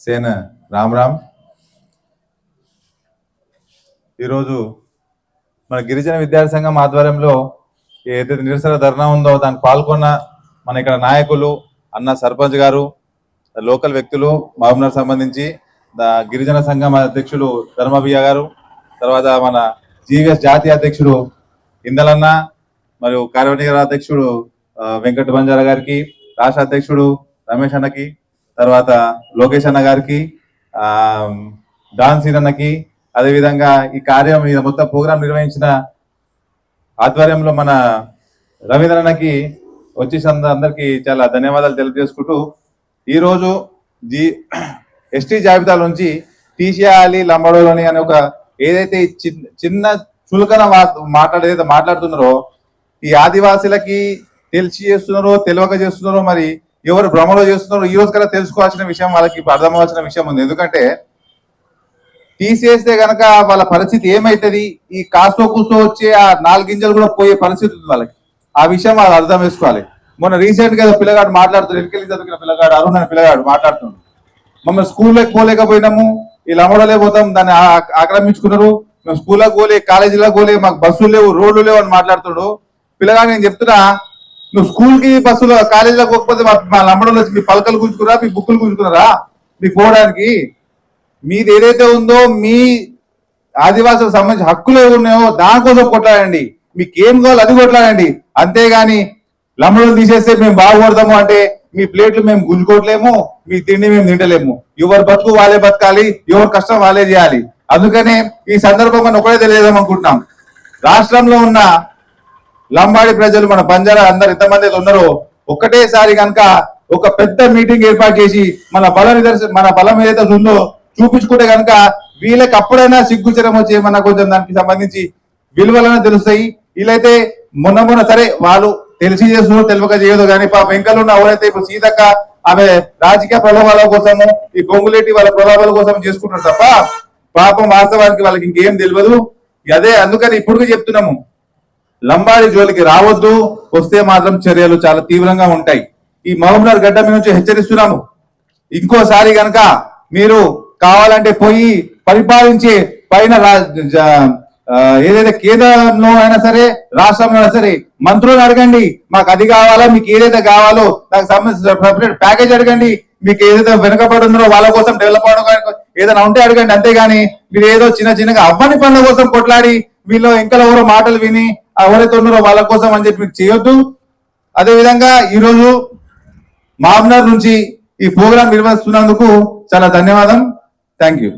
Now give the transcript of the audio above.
సేన రామ్ రామ్. ఈరోజు మన గిరిజన విద్యార్థి సంఘం ఆధ్వర్యంలో ఏదైతే నిరసన ధర్నా ఉందో దానికి పాల్గొన్న మన ఇక్కడ నాయకులు అన్న సర్పంచ్ గారు లోకల్ వ్యక్తులు మహబూబ్నగర్ సంబంధించి గిరిజన సంఘం అధ్యక్షులు ధర్మబియ్య గారు తర్వాత మన జీవీఎస్ జాతీయ అధ్యక్షుడు ఇందలన్న మరియు కార్యవర్గ అధ్యక్షుడు వెంకట బంజారా గారికి రాష్ట్ర అధ్యక్షుడు రమేష్ అన్నకి తర్వాత లోకేష్ అన్న గారికి ఆ, డాన్ సీన్ అదేవిధంగా ఈ కార్యం ఈ మొత్తం ప్రోగ్రాం నిర్వహించిన ఆధ్వర్యంలో మన రవీంద్రన్నకి వచ్చి అందరికి చాలా ధన్యవాదాలు తెలియజేసుకుంటూ ఈరోజు జీ ఎస్టీ జాబితా నుంచి తీసేయాలి లంబడోలని అనే ఒక ఏదైతే చిన్న చిన్న చులకన మాట్లాడేదైతే మాట్లాడుతున్నారో ఈ ఆదివాసులకి తెలిసి చేస్తున్నారో తెలియక చేస్తున్నారో మరి ఎవరు భ్రమలో చేస్తున్నారో ఈ రోజు కల్లా తెలుసుకోవాల్సిన విషయం వాళ్ళకి ఇప్పుడు అర్థమవలసిన విషయం ఉంది. ఎందుకంటే తీసేస్తే గనక వాళ్ళ పరిస్థితి ఏమైతుంది? ఈ కాస్తో కూసో వచ్చే ఆ నాలుగు గింజలు కూడా పోయే పరిస్థితి ఉంది వాళ్ళకి. ఆ విషయం వాళ్ళు అర్థం చేసుకోవాలి. మొన్న రీసెంట్గా పిల్లగాడు మాట్లాడుతున్నాడు ఎన్నికలు చదువుకున్న పిల్లగాడు అరుణ్ అనే పిల్లగాడు మాట్లాడుతున్నాడు. మమ్మల్ని స్కూల్లోకి పోలేకపోయినాము ఇలా అమ్మడలే పోతాం దాన్ని ఆక్రమించుకున్నారు. మేము స్కూల్లోకి పోలే కాలేజీలో పోలే మాకు బస్సులు లేవు రోడ్లు లేవు అని మాట్లాడుతున్నాడు. పిల్లగాడు నేను చెప్తున్నా నువ్వు స్కూల్కి బస్సులో కాలేజీలో పోకపోతే మా లంబడంలో వచ్చి మీ పలకలు గుంజుకురా మీ బుక్కులు గుంజుకున్నారా? మీకు పోవడానికి? మీది ఏదైతే ఉందో మీ ఆదివాసులకు సంబంధించిన హక్కులు ఏవి ఉన్నాయో దానికోసం కొట్లాడండి. మీకు ఏం కావాలో అది కొట్లాడండి. అంతేగాని లంబడలు తీసేస్తే మేము బాగుపడతాము అంటే మీ ప్లేట్లు మేము గుంజుకోవట్లేము మీ తిండి మేము తింటలేము. ఎవరు బతుకు వాళ్ళే బతకాలి ఎవరు కష్టం వాళ్ళే చేయాలి. అందుకనే ఈ సందర్భంగా ఒకటే తెలియదాం అనుకుంటున్నాం. రాష్ట్రంలో ఉన్న లంబాడి ప్రజలు మన బంజారా అందరు ఎంతమంది ఉన్నారు ఉన్నారో ఒక్కటేసారి కనుక ఒక పెద్ద మీటింగ్ ఏర్పాటు చేసి మన బల మన బలం ఏదైతే ఉందో చూపించుకుంటే కనుక వీళ్ళకి అప్పుడైనా సిగ్గుచరం వచ్చి ఏమన్నా కొంచెం దానికి సంబంధించి విలువలనే తెలుస్తాయి. వీళ్ళైతే మొన్న మొన్న సరే వాళ్ళు తెలిసి చేస్తున్నారు తెలియక చేయదు కానీ పాప వెంకలున్న ఎవరైతే ఇప్పుడు సీతక్క ఆమె రాజకీయ ప్రభావాల కోసము ఈ పొంగులేటి వాళ్ళ ప్రభావాల కోసం చేసుకుంటారు తప్ప పాపం వాస్తవానికి వాళ్ళకి ఇంకేం తెలియదు అదే అందుకని ఇప్పుడు చెప్తున్నాము. లంబాడి జోలికి రావద్దు వస్తే మాత్రం చర్యలు చాలా తీవ్రంగా ఉంటాయి. ఈ మహబూబ్నగర్ గడ్డ మీద నుంచి హెచ్చరిస్తున్నాము. ఇంకోసారి గనక మీరు కావాలంటే పోయి పరిపాలించే పైన రా- జ- ఏదైతే కేంద్రంలో అయినా సరే రాష్ట్రంలో అయినా సరే మంత్రులను అడగండి. మాకు అది కావాలా మీకు ఏదైతే కావాలో దానికి సంబంధించిన సపరేట్ ప్యాకేజ్ అడగండి. మీకు ఏదైతే వెనుకబడి ఉందో వాళ్ళ కోసం డెవలప్ అవడం ఏదైనా ఉంటే అడగండి అంతేగాని మీరు ఏదో చిన్న చిన్నగా అవ్వని పనుల కోసం కొట్లాడి వీళ్ళు ఇంకా ఎవరో మాటలు విని ఆ ఎవరైతే ఉన్నారో వాళ్ళ కోసం అని చెప్పి మీరు చేయొద్దు. అదేవిధంగా ఈరోజు మామ్నార్ నుంచి ఈ ప్రోగ్రాం నిర్వహిస్తున్నందుకు చాలా ధన్యవాదం. Thank you